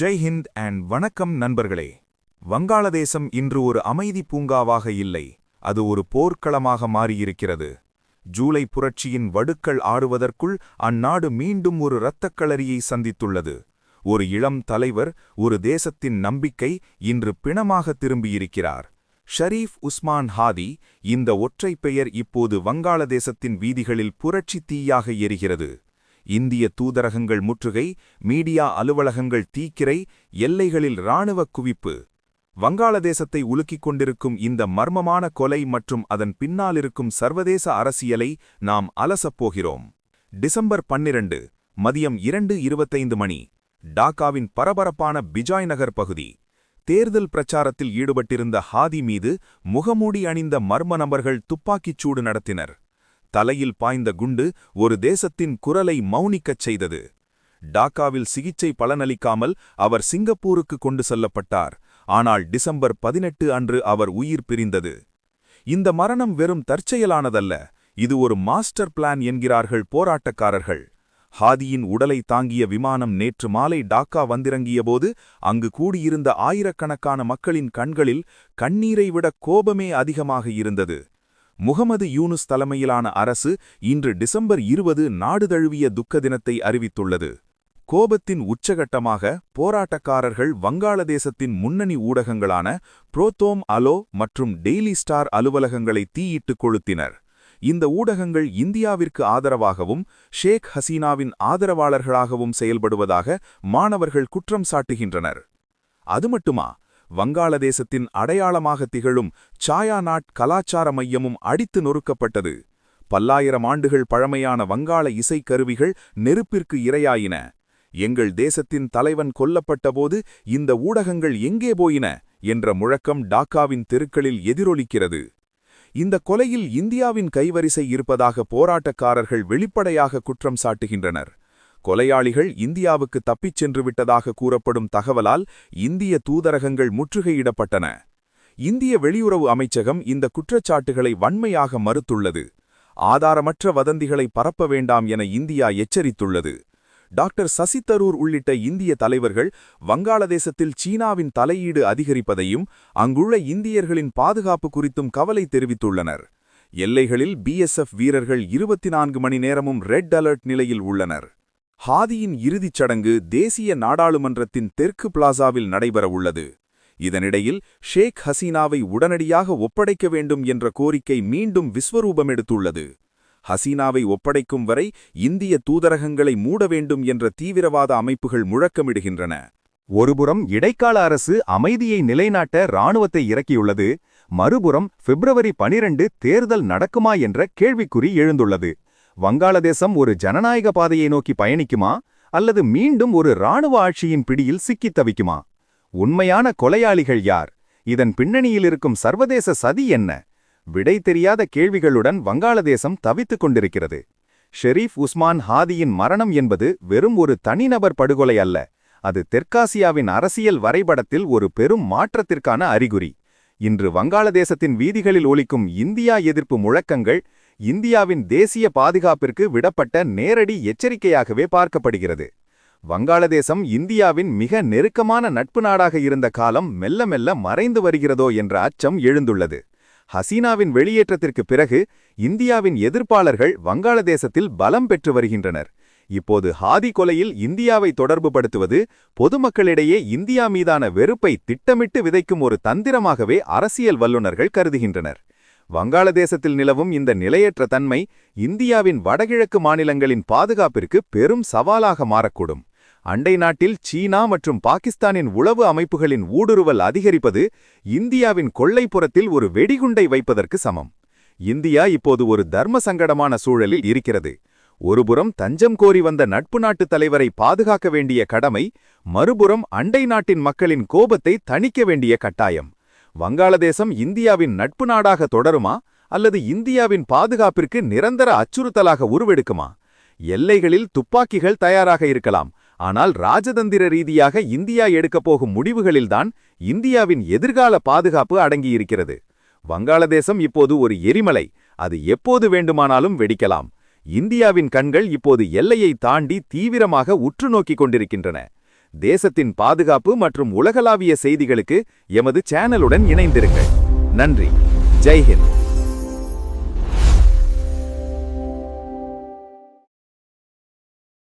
Jai Hind and வணக்கம் நண்பர்களே. வங்காளதேசம் இன்று ஒரு அமைதி பூங்காவாக இல்லை அது ஒரு போர்க்களமாக மாறியிருக்கிறது. ஜூலை புரட்சியின் வடுக்கள் ஆடுவதற்குள் அந்நாடு மீண்டும் ஒரு இரத்தக்களரியை சந்தித்துள்ளது. ஒரு இளம் தலைவர் ஒரு தேசத்தின் நம்பிக்கை இன்று பிணமாக திரும்பியிருக்கிறார். ஷரீஃப் உஸ்மான் ஹாதி இந்த ஒற்றை பெயர் இப்போது வங்காளதேசத்தின் வீதிகளில் புரட்சி தீயாக எரிகிறது. இந்திய தூதரகங்கள் முற்றுகை மீடியா அலுவலகங்கள் தீக்கிரை எல்லைகளில் இராணுவ குவிப்பு. வங்காளதேசத்தை உலுக்கிக் கொண்டிருக்கும் இந்த மர்மமான கொலை மற்றும் அதன் பின்னாலிருக்கும் சர்வதேச அரசியலை நாம் அலசப்போகிறோம் டிசம்பர் பன்னிரண்டு மதியம் இரண்டு இருபத்தைந்து மணி டாக்காவின் பரபரப்பான பிஜாய் நகர் பகுதி. தேர்தல் பிரச்சாரத்தில் ஈடுபட்டிருந்த ஹாதி மீது முகமூடி அணிந்த மர்ம நபர்கள் துப்பாக்கிச் சூடு நடத்தினர். தலையில் பாய்ந்த குண்டு ஒரு தேசத்தின் குரலை மௌனிக்கச் செய்தது. டாக்காவில் சிகிச்சை பலனளிக்காமல் அவர் சிங்கப்பூருக்கு கொண்டு செல்லப்பட்டார். ஆனால் டிசம்பர் பதினெட்டு அன்று அவர் உயிர் பிரிந்தது. இந்த மரணம் வெறும் தற்செயலானதல்ல இது ஒரு மாஸ்டர் பிளான் என்கிறார்கள் போராட்டக்காரர்கள். ஹாதியின் உடலை தாங்கிய விமானம் நேற்று மாலை டாக்கா வந்திறங்கியபோது அங்கு கூடியிருந்த ஆயிரக்கணக்கான மக்களின் கண்களில் கண்ணீரை விட கோபமே அதிகமாக இருந்தது. முகமது யூனுஸ் தலைமையிலான அரசு இன்று டிசம்பர் இருபது நாடு தழுவிய துக்க தினத்தை அறிவித்துள்ளது. கோபத்தின் உச்சகட்டமாக போராட்டக்காரர்கள் வங்காளதேசத்தின் முன்னணி ஊடகங்களான புரோத்தோம் அலோ மற்றும் டெய்லி ஸ்டார் அலுவலகங்களை தீயிட்டுக் கொளுத்தினர். இந்த ஊடகங்கள் இந்தியாவிற்கு ஆதரவாகவும் ஷேக் ஹசீனாவின் ஆதரவாளர்களாகவும் செயல்படுவதாக மாணவர்கள் குற்றம் சாட்டுகின்றனர். அது மட்டுமா? வங்காளதேசத்தின் அடையாளமாக திகழும் சாயாநாட் கலாச்சார மையமும் அடித்து நொறுக்கப்பட்டது. பல்லாயிரம் ஆண்டுகள் பழமையான வங்காள இசைக்கருவிகள் நெருப்பிற்கு இரையாயின. எங்கள் தேசத்தின் தலைவன் கொல்லப்பட்டபோது இந்த ஊடகங்கள் எங்கே போயின என்ற முழக்கம் டாக்காவின் தெருக்களில் எதிரொலிக்கிறது. இந்த கொலையில் இந்தியாவின் கைவரிசை இருப்பதாக போராட்டக்காரர்கள் வெளிப்படையாக குற்றம் சாட்டுகின்றனர். கொலையாளிகள் இந்தியாவுக்கு தப்பிச் சென்று விட்டதாக கூறப்படும் தகவலால் இந்திய தூதரகங்கள் முற்றுகையிடப்பட்டன. இந்திய வெளியுறவு அமைச்சகம் இந்த குற்றச்சாட்டுகளை வன்மையாக மறுத்துள்ளது. ஆதாரமற்ற வதந்திகளை பரப்ப வேண்டாம் என இந்தியா எச்சரித்துள்ளது. டாக்டர் சசி தரூர் உள்ளிட்ட இந்திய தலைவர்கள் வங்காளதேசத்தில் சீனாவின் தலையீடு அதிகரிப்பதையும் அங்குள்ள இந்தியர்களின் பாதுகாப்பு குறித்தும் கவலை தெரிவித்துள்ளனர். எல்லைகளில் பிஎஸ்எஃப் வீரர்கள் இருபத்தி நான்கு மணி நேரமும் ரெட் அலர்ட் நிலையில் உள்ளனர். ஹாதியின் இறுதிச் சடங்கு தேசிய நாடாளுமன்றத்தின் தெற்கு பிளாசாவில் நடைபெறவுள்ளது இதனிடையில் ஷேக் ஹசீனாவை உடனடியாக ஒப்படைக்க வேண்டும் என்ற கோரிக்கை மீண்டும் விஸ்வரூபமெடுத்துள்ளது. ஹசீனாவை ஒப்படைக்கும் வரை இந்திய தூதரகங்களை மூட வேண்டும் என்ற தீவிரவாத அமைப்புகள் முழக்கமிடுகின்றன. ஒருபுறம் இடைக்கால அரசு அமைதியை நிலைநாட்ட இராணுவத்தை இறக்கியுள்ளது மறுபுறம் பிப்ரவரி பனிரண்டு தேர்தல் நடக்குமா என்ற கேள்விக்குறி எழுந்துள்ளது. வங்காளதேசம் ஒரு ஜனநாயக பாதையை நோக்கி பயணிக்குமா? அல்லது மீண்டும் ஒரு இராணுவ ஆட்சியின் பிடியில் சிக்கித் தவிக்குமா? உண்மையான கொலையாளிகள் யார்? இதன் பின்னணியில் இருக்கும் சர்வதேச சதி என்ன? விடை தெரியாத கேள்விகளுடன் வங்காளதேசம் தவித்துக் கொண்டிருக்கிறது. ஷெரீப் உஸ்மான் ஹாதியின் மரணம் என்பது வெறும் ஒரு தனிநபர் படுகொலை அல்ல. அது தெற்காசியாவின் அரசியல் வரைபடத்தில் ஒரு பெரும் மாற்றத்திற்கான அறிகுறி. இன்று வங்காளதேசத்தின் வீதிகளில் ஒலிக்கும் இந்தியா எதிர்ப்பு முழக்கங்கள் இந்தியாவின் தேசிய பாதுகாப்பிற்கு விடப்பட்ட நேரடி எச்சரிக்கையாகவே பார்க்கப்படுகிறது. வங்காளதேசம் இந்தியாவின் மிக நெருக்கமான நட்பு நாடாக இருந்த காலம் மெல்ல மெல்ல மறைந்து வருகிறதோ என்ற அச்சம் எழுந்துள்ளது. ஹசீனாவின் வெளியேற்றத்திற்கு பிறகு இந்தியாவின் எதிர்ப்பாளர்கள் வங்காளதேசத்தில் பலம் பெற்று வருகின்றனர். இப்போது ஹாதி கொலையில் இந்தியாவை தொடர்புபடுத்துவது பொதுமக்களிடையே இந்தியா மீதான வெறுப்பை திட்டமிட்டு விதைக்கும் ஒரு தந்திரமாகவே அரசியல் வல்லுநர்கள் கருதுகின்றனர். வங்காளதேசத்தில் நிலவும் இந்த நிலையற்ற தன்மை இந்தியாவின் வடகிழக்கு மாநிலங்களின் பாதுகாப்பிற்கு பெரும் சவாலாக மாறக்கூடும். அண்டை நாட்டில் சீனா மற்றும் பாகிஸ்தானின் உளவு அமைப்புகளின் ஊடுருவல் அதிகரிப்பது இந்தியாவின் கொள்ளைப்புறத்தில் ஒரு வெடிகுண்டை வைப்பதற்கு சமம். இந்தியா இப்போது ஒரு தர்ம சங்கடமான சூழலில் இருக்கிறது. ஒருபுறம் தஞ்சம் கோரி வந்த நட்பு நாட்டு தலைவரை பாதுகாக்க வேண்டிய கடமை மறுபுறம் அண்டை நாட்டின் மக்களின் கோபத்தை தணிக்க வேண்டிய கட்டாயம். வங்காளதேசம் இந்தியாவின் நட்பு நாடாக தொடருமா? அல்லது இந்தியாவின் பாதுகாப்பிற்கு நிரந்தர அச்சுறுத்தலாக உருவெடுக்குமா? எல்லைகளில் துப்பாக்கிகள் தயாராக இருக்கலாம். ஆனால் ராஜதந்திர ரீதியாக இந்தியா எடுக்கப் போகும் முடிவுகளில்தான் இந்தியாவின் எதிர்கால பாதுகாப்பு அடங்கியிருக்கிறது. வங்காளதேசம் இப்போது ஒரு எரிமலை. அது எப்போது வேண்டுமானாலும் வெடிக்கலாம். இந்தியாவின் கண்கள் இப்போது எல்லையை தாண்டி தீவிரமாக உற்று நோக்கிக் கொண்டிருக்கின்றன. தேசத்தின் பாதுகாப்பு மற்றும் உலகளாவிய செய்திகளுக்கு எமது சேனலுடன் இணைந்திருங்கள். நன்றி. ஜெய்ஹிந்த்.